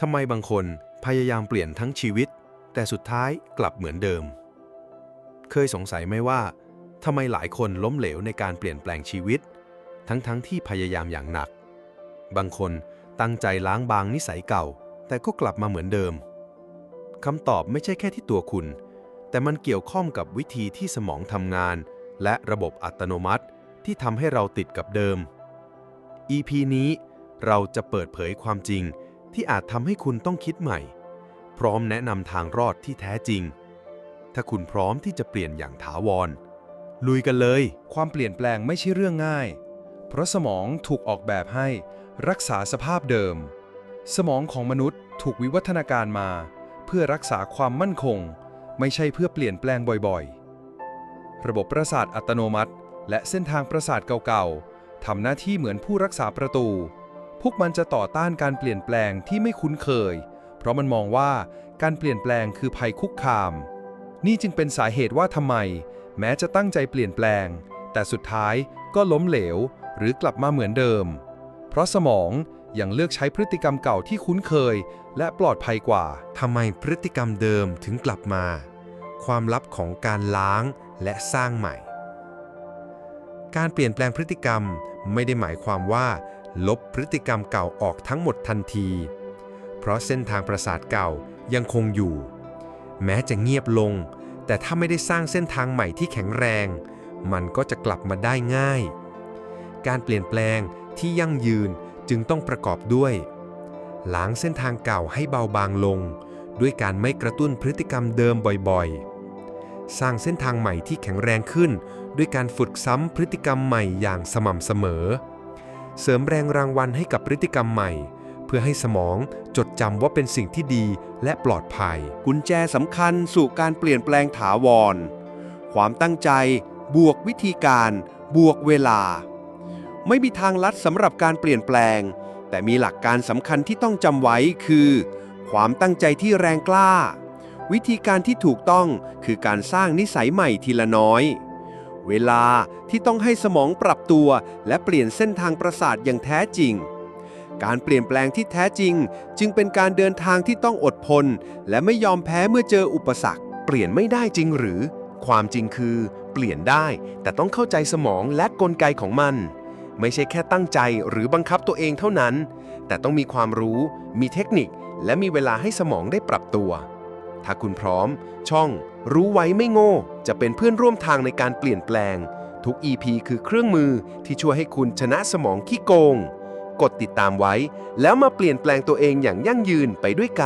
ทำไมบางคนพยายามเปลี่ยนทั้งชีวิต แต่สุดท้ายกลับเหมือนเดิม เคยสงสัยไหมว่าทำไมหลายคนล้มเหลวในการเปลี่ยนแปลงชีวิต ทั้งๆทที่พยายามอย่างหนัก บางคนตั้งใจล้างบางนิสัยเก่า แต่ก็กลับมาเหมือนเดิมคำตอบไม่ใช่แค่ที่ตัวคุณ แต่มันเกี่ยวข้องกับวิธีที่สมองทำงาน และระบบอัตโนมัติที่ทำให้เราติดกับเดิม EP นี้เราจะเปิดเผยความจริง ที่อาจทำให้คุณต้องคิดใหม่ พร้อมแนะนำทางรอดที่แท้จริง ถ้าคุณพร้อมที่จะเปลี่ยนอย่างถาวร ลุยกันเลย ความเปลี่ยนแปลงไม่ใช่เรื่องง่าย เพราะสมองถูกออกแบบให้รักษาสภาพเดิม สมองของมนุษย์ถูกวิวัฒนาการมา เพื่อรักษาความมั่นคง ไม่ใช่เพื่อเปลี่ยนแปลงบ่อยๆ ระบบประสาทอัตโนมัติ และเส้นทางประสาทเก่าๆทำหน้าที่เหมือนผู้รักษาประตู พวกมันจะต่อต้านการเปลี่ยนแปลงที่ไม่คุ้นเคย เพราะมันมองว่าการเปลี่ยนแปลงคือภัยคุกคาม นี่จึงเป็นสาเหตุว่าทำไม แม้จะตั้งใจเปลี่ยนแปลง แต่สุดท้ายก็ล้มเหลว หรือกลับมาเหมือนเดิม เพราะสมองยังเลือกใช้พฤติกรรมเก่าที่คุ้นเคย และปลอดภัยกว่า ทำไมพฤติกรรมเดิมถึงกลับมา ความลับของการล้างและสร้างใหม่ การเปลี่ยนแปลงพฤติกรรมไม่ได้หมายความว่า ลบพฤติกรรมเก่าออกทั้งหมดทันที เพราะเส้นทางประสาทเก่ายังคงอยู่ แม้จะเงียบลง แต่ถ้าไม่ได้สร้างเส้นทางใหม่ที่แข็งแรง มันก็จะกลับมาได้ง่าย การเปลี่ยนแปลงที่ยั่งยืนจึงต้องประกอบด้วย ล้างเส้นทางเก่าให้เบาบางลง ด้วยการไม่กระตุ้นพฤติกรรมเดิมบ่อยๆ สร้างเส้นทางใหม่ที่แข็งแรงขึ้น ด้วยการฝึกซ้ำพฤติกรรมใหม่อย่างสม่ำเสมอ เสริมแรงรางวัลให้กับพฤติกรรมใหม่ เพื่อให้สมองจดจำว่าเป็นสิ่งที่ดีและปลอดภัย กุญแจสำคัญสู่การเปลี่ยนแปลงถาวร ความตั้งใจ บวกวิธีการ บวกเวลา ไม่มีทางลัดสำหรับการเปลี่ยนแปลง แต่มีหลักการสำคัญที่ต้องจำไว้คือ ความตั้งใจที่แรงกล้า วิธีการที่ถูกต้องคือการสร้างนิสัยใหม่ทีละน้อย เวลาที่ต้องให้สมองปรับตัว และเปลี่ยนเส้นทางประสาทอย่างแท้จริง การเปลี่ยนแปลงที่แท้จริง จึงเป็นการเดินทางที่ต้องอดทนและไม่ยอมแพ้เมื่อเจออุปสรรค เปลี่ยนไม่ได้จริงหรือ ความจริงคือ เปลี่ยนได้ แต่ต้องเข้าใจสมองและกลไกของมัน ไม่ใช่แค่ตั้งใจหรือบังคับตัวเองเท่านั้น แต่ต้องมีความรู้ มีเทคนิค และมีเวลาให้สมองได้ปรับตัว ถ้าคุณพร้อม ช่อง รู้ไว้ไม่โง่ จะเป็นเพื่อนร่วมทางในการเปลี่ยนแปลง ทุก EP คือเครื่องมือที่ช่วยให้คุณชนะสมองขี้โกง กดติดตามไว้ แล้วมาเปลี่ยนแปลงตัวเองอย่างยั่งยืนไปด้วยกัน